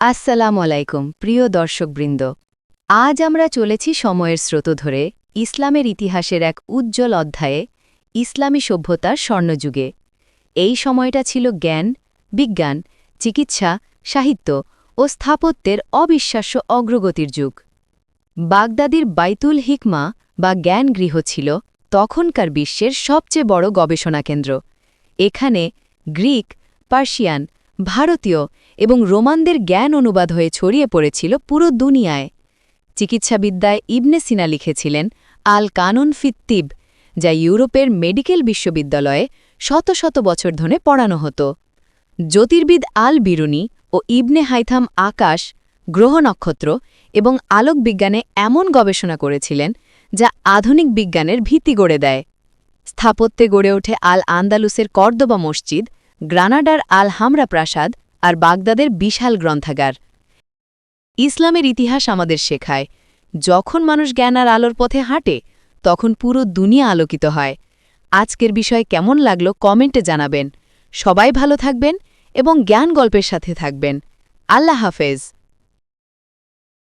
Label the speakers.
Speaker 1: আসসালামু আলাইকুম, প্রিয় দর্শকবৃন্দ। আজ আমরা চলেছি সময়ের স্রোত ধরে, ইসলামের ইতিহাসের এক উজ্জ্বল অধ্যায়ে, ইসলামী সভ্যতার স্বর্ণযুগে। এই সময়টা ছিল জ্ঞান, বিজ্ঞান, চিকিৎসা, সাহিত্য ও স্থাপত্যের অবিশ্বাস্য অগ্রগতির যুগ। বাগদাদির বাইতুল হিকমা বা জ্ঞান গৃহ ছিল তখনকার বিশ্বের সবচেয়ে বড় গবেষণা কেন্দ্র। এখানে গ্রিক, পার্সিয়ান ভারতীয় এবং রোমানদের জ্ঞান অনুবাদ হয়ে ছড়িয়ে পড়েছিল পুরো দুনিয়ায়। চিকিৎসাবিদ্যায় ইবনে সিনা লিখেছিলেন আল কানুন ফিত্তিব যা ইউরোপের মেডিকেল বিশ্ববিদ্যালয়ে শত শত বছর ধরে পড়ানো হতো। জ্যোতির্বিদ আল বিরুনি ও ইবনে হাইথাম আকাশ, গ্রহ নক্ষত্র এবং আলোক বিজ্ঞানে এমন গবেষণা করেছিলেন যা আধুনিক বিজ্ঞানের ভিত্তি গড়ে দেয়। স্থাপত্যে গড়ে ওঠে আল আন্দালুসের কর্দবা মসজিদ গ্রানাডার আল হামরা প্রাসাদ আর বাগদাদের বিশাল গ্রন্থাগার। ইসলামের ইতিহাস আমাদের শেখায়, যখন মানুষ জ্ঞান আর আলোর পথে হাঁটে, তখন পুরো দুনিয়া আলোকিত হয়। আজকের বিষয় কেমন লাগল কমেন্টে জানাবেন। সবাই ভালো থাকবেন এবং জ্ঞান গল্পের সাথে থাকবেন। আল্লাহ হাফেজ।